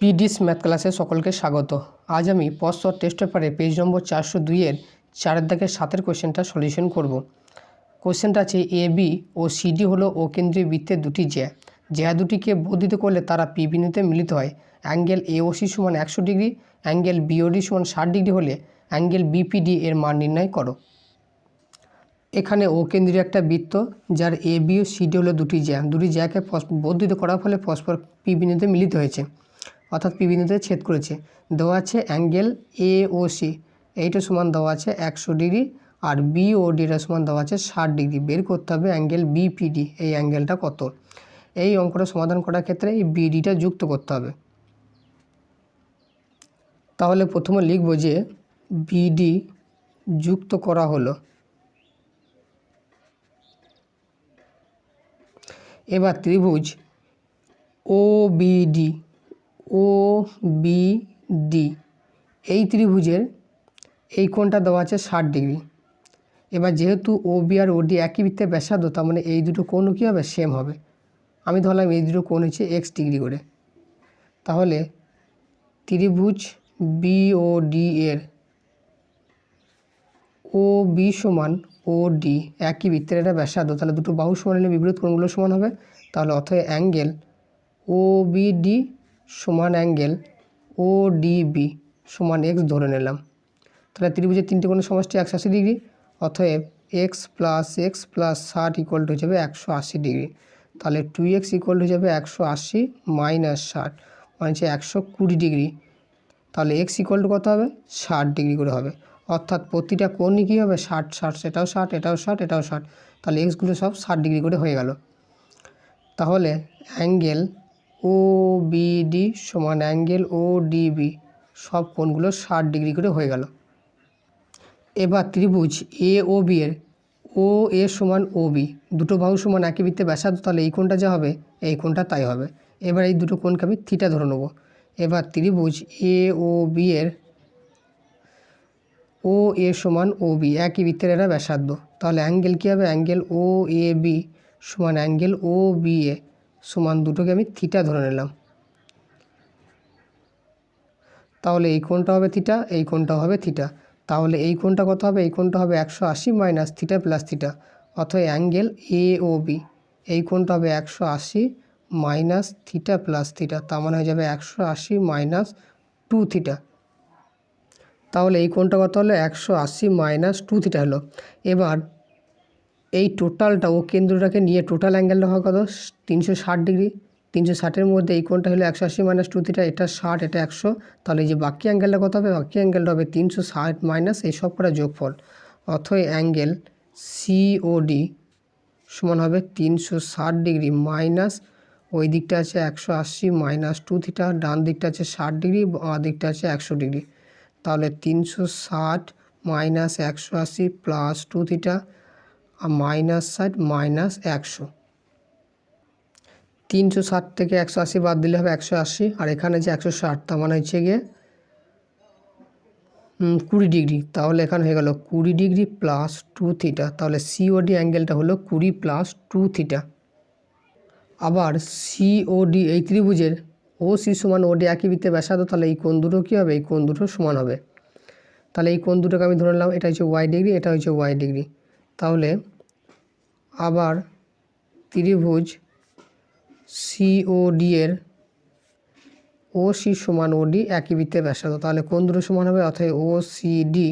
পিডিস math ক্লাসে সকলকে স্বাগত। আজ আমি পশ্চর টেস্ট পেপারে পেজ নম্বর চারশো দুইয়ের চারের দাগের সাতের কোশ্চেনটা সলিউশন করব। কোশ্চেনটা আছে এ, বি ও সিডি হলো ও কেন্দ্রীয় বৃত্তের দুটি জ্যা। জ্যা দুটিকে বর্ধিত করলে তারা পি বিন্দুতে মিলিত হয়। অ্যাঙ্গেল এওসি সমান একশো ডিগ্রি, অ্যাঙ্গেল বিওডি সমান ষাট ডিগ্রি হলে অ্যাঙ্গেল বিপিডি এর মান নির্ণয় করো। এখানে ও কেন্দ্রীয় একটা বৃত্ত, যার এ, বি ও সিডি হলো দুটি জ্যা। দুটি জ্যাকে বর্ধিত করার ফলে পরস্পর পি বিন্দুতে মিলিত হয়েছে। অর্থাৎ পি বিন্দুতে ছেদ করেছে। দেওয়া আছে অ্যাঙ্গেল এ ও সি এইটা সমান দেওয়া আছে একশো ডিগ্রি আর বি ও ডিটা সমান দেওয়া আছে ষাট ডিগ্রি। বের করতে হবে অ্যাঙ্গেল বিপিডি এই অ্যাঙ্গেলটা কত? এই অঙ্কটা সমাধান করার ক্ষেত্রে এই বিডিটা যুক্ত করতে হবে। তাহলে প্রথমে লিখব যে বিডি যুক্ত করা হলো। এবার ত্রিভুজ O B D O, B, D. এই ত্রিভুজের এই কোণটা দেওয়া আছে ষাট ডিগ্রি। এবার যেহেতু ও, বি আর ওডি একই বৃত্তে ব্যাসার্ধ, তার মানে এই দুটো কোণও কী হবে? সেম হবে। আমি ধরলাম এই দুটো কোণ হচ্ছে এক্স ডিগ্রি করে। তাহলে ত্রিভুজ বি ও ডি এর ও বি সমান ও ডি একই বৃত্তের এটা ব্যাসার্ধ, তাহলে দুটো বাহু সমান হলে বিপরীত কোণগুলো সমান হবে। তাহলে অথবা অ্যাঙ্গেল ও বি ডি সমান অ্যাঙ্গেল ও ডিবি সমান এক্স ধরে নিলাম। তাহলে ত্রিভুজের তিনটে কোণের সমষ্টি একশো আশি ডিগ্রি, অতএব এক্স প্লাস এক্স প্লাস ষাট ইকুয়াল টু হয়ে যাবে একশো আশি ডিগ্রি। তাহলে টু এক্স ইকুয়াল হয়ে যাবে একশো আশি মাইনাস ষাট মানে হচ্ছে একশো কুড়ি ডিগ্রি। তাহলে এক্স ইকুয়াল টু কত হবে? ষাট ডিগ্রি করে হবে। অর্থাৎ প্রতিটা কোণই কী হবে? ষাট ষাট, সেটাও ষাট, এটাও ষাট এটাও ষাট। তাহলে এক্সগুলো সব ষাট ডিগ্রি করে হয়ে গেল। তাহলে অ্যাঙ্গেল ও বিডি সমান অ্যাঙ্গেল ও ডিবি সব কোণগুলো ষাট ডিগ্রি করে হয়ে গেল। এবার ত্রিভুজ এ ও বি এর। ও এ সমান ও বি দুটো বাহু সমান একই বৃত্তে ব্যাসার্ধ, তাহলে এই কোণটা যা হবে? এই কোণটা তাই হবে। এবার এই দুটো কোণকে আমি থিটা ধরে নেব। এবার ত্রিভুজ এ ও বি এর। ও এ সমান ও বি একই বৃত্তের এরা ব্যাসার্ধ। তাহলে অ্যাঙ্গেল কী হবে? অ্যাঙ্গেল ও এ বি সমান অ্যাঙ্গেল ও বি এ সমান দুটোকে আমি থিটা ধরে নিলাম। তাহলে এই কোণটা হবে থিটা এই কোণটা হবে থিটা তাহলে এই কোণটা কত হবে? এই কোণটা হবে একশো আশি মাইনাস থিটা প্লাস থিটা অথবা অ্যাঙ্গেল এ ও বি এই কোণটা হবে একশো আশি মাইনাস থিটা প্লাস থিটা তার মানে হয়ে যাবে একশো আশি মাইনাস টু থিটা তাহলে এই কোণটা কত হলো? একশো আশি মাইনাস টু থিটা হলো। এবার এই টোটালটা ও কেন্দ্রটাকে নিয়ে টোটাল অ্যাঙ্গেলটা হয় কত? তিনশো ষাট ডিগ্রি তিনশো ষাটের মধ্যে এই কোণটা হলো একশো আশি মাইনাস টু থিটা এটা ষাট, এটা একশো। তাহলে যে বাকি অ্যাঙ্গেলটা কত হবে? বাকি অ্যাঙ্গেলটা হবে তিনশো ষাট মাইনাস এই সব কটা যোগফল। অথই অ্যাঙ্গেল সিওডি সমান হবে তিনশো ষাট ডিগ্রি মাইনাস ওই দিকটা আছে একশো আশি মাইনাস টু থিটা ডান দিকটা আছে ষাট ডিগ্রি বাঁ দিকটা আছে একশো ডিগ্রি তাহলে তিনশো ষাট মাইনাস একশো আশি প্লাস টু থিটা মাইনাস ষাট, মাইনাস একশো। তিনশো ষাট থেকে একশো আশি বাদ দিলে হবে একশো আশি, আর এখানে যে একশো ষাট, তার মানে হচ্ছে গিয়ে কুড়ি ডিগ্রি। তাহলে এখানে হয়ে গেল কুড়ি ডিগ্রি প্লাস টু থিটা। তাহলে সিওডি অ্যাঙ্গেলটা হলো কুড়ি প্লাস টু থিটা। আবার সিওডি এই ত্রিভুজের ও সি সমান ওডি একই বৃত্তে ব্যাসার্ধ, তাহলে এই কোণ দুটো কী হবে? এই কোণ দুটো সমান হবে। তাহলে এই কোণ দুটোকে আমি ধরে নিলাম, এটা হচ্ছে ওয়াই ডিগ্রি এটা হচ্ছে ওয়াই ডিগ্রি তাহলে আবার ত্রিভুজ সিওডি এর ও সি সমান ওডি একই বৃত্তে ব্যাসার্ধ। তাহলে কোন দুটো সমান হবে? অর্থাৎ O C D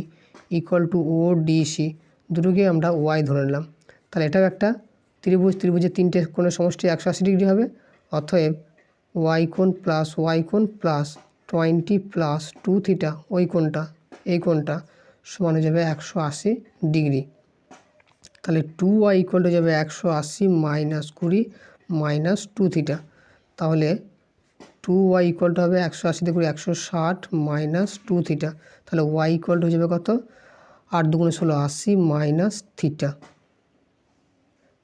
equal to O D C দুটোকে আমরা ওয়াই ধরে নিলাম। তাহলে এটাও একটা ত্রিভুজ। ত্রিভুজের তিনটে কোণের সমষ্টি একশো আশি ডিগ্রি হবে। অতএব ওয়াই কোণ প্লাস ওয়াই কোণ plus twenty plus two theta ওই কোণটা, এই কোণটা সমান হয়ে যাবে একশো আশি ডিগ্রি। তাহলে টু ওয়াই ইকুয়াল টু যাবে একশো আশি মাইনাস কুড়ি মাইনাস টু থিটা তাহলে টু ওয়াই ইকুয়াল টু হবে একশো আশিতে কুড়ি একশো ষাট মাইনাস টু থিটা তাহলে ওয়াই ইকুয়াল টু হয়ে যাবে কত? আট দুগুণে ষোলো, আশি মাইনাস থিটা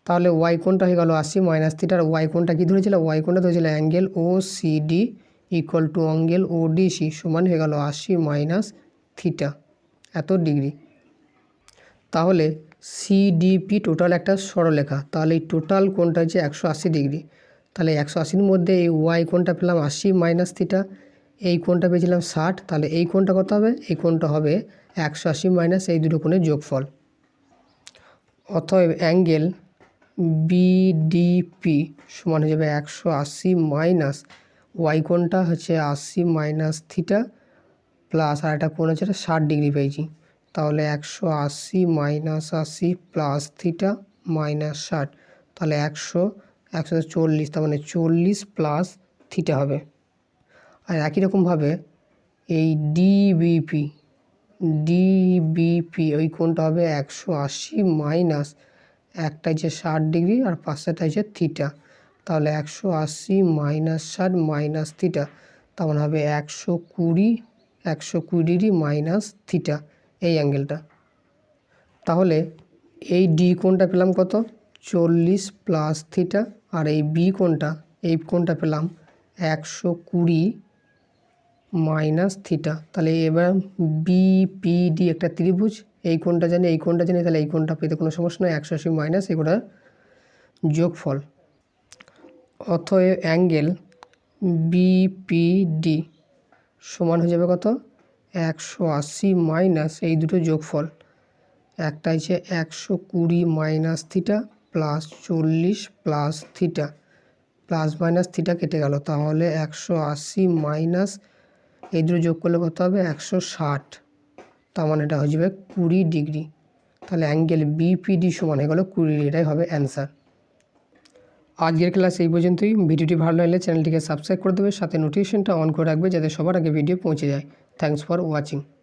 তাহলে ওয়াই কোণটা হয়ে গেল আশি মাইনাস থিটার ওয়াই কোণটা কী ধরেছিল? ওয়াই কোণটা ধরেছিল angle O C D equal to angle O D C সমান হয়ে গেল আশি মাইনাস থিটা এত ডিগ্রি তাহলে সিডিপি টোটাল একটা সরলরেখা। তাহলে এই টোটাল কোণটা হচ্ছে একশো আশি ডিগ্রি। তাহলে একশো আশির মধ্যে এই ওয়াই কোণটা পেলাম আশি মাইনাস থিটা এই কোণটা পেয়েছিলাম ষাট, তাহলে এই কোণটা কত হবে? এই কোণটা হবে একশো আশি মাইনাস এই দুটো কোণের যোগফল। অতএব অ্যাঙ্গেল বিডিপি সমান হয়ে যাবে একশো আশি মাইনাস ওয়াই কোণটা হচ্ছে আশি মাইনাস থিটা প্লাস আর একটা কোণ হচ্ছে ষাট ডিগ্রি পেয়েছি। তাহলে একশো আশি মাইনাস আশি প্লাস থিটা মাইনাস ষাট। তাহলে একশো একশো চল্লিশ, তার মানে চল্লিশ প্লাস থিটা হবে। আর একই রকমভাবে এই ডিবিপি ডিবিপি ওই কোণটা হবে একশো আশি মাইনাস একটা হচ্ছে ষাট ডিগ্রি আর পাঁচটা হচ্ছে থিটা। তাহলে একশো আশি মাইনাস ষাট মাইনাস থিটা, তার মানে হবে একশো কুড়ি একশো কুড়ি ডিগ্রি মাইনাস থিটা। এই অ্যাঙ্গেলটা তাহলে এই ডি কোণটা পেলাম কত? চল্লিশ প্লাস থিটা আর এই বি কোণটা, এই কোণটা পেলাম একশো কুড়ি মাইনাস থিটা তাহলে এবার বিপিডি একটা ত্রিভুজ, এই কোণটা জানি, এই কোণটা জানি, তাহলে এই কোণটা পেতে কোনো সমস্যা নয় একশো আশি মাইনাস এগুলো যোগফল। অতএব অ্যাঙ্গেল বিপিডি সমান হয়ে যাবে কত? একশো আশি মাইনাস এই দুটো যোগফল। একটা হচ্ছে একশো কুড়ি মাইনাস থিটা প্লাস চল্লিশ plus theta. Plus minus theta কেটে গেল, তাহলে একশো আশি মাইনাস এই দুটো যোগ করলে কত হবে? একশো ষাট। তার মানে এটা হয়ে যাবে কুড়ি ডিগ্রি। তাহলে অ্যাঙ্গেল বিপিডি সমান হয়ে গেলো কুড়ি ডিগ্রি, এটাই হবে অ্যান্সার। আজকের ক্লাস এই পর্যন্তই। ভিডিওটি ভালো লাগলে চ্যানেলটিকে সাবস্ক্রাইব করে দেবে, সাথে নোটিফিকেশনটা অন করে রাখবে, যাতে সবার আগে ভিডিও পৌঁছে যায়। thanks for watching.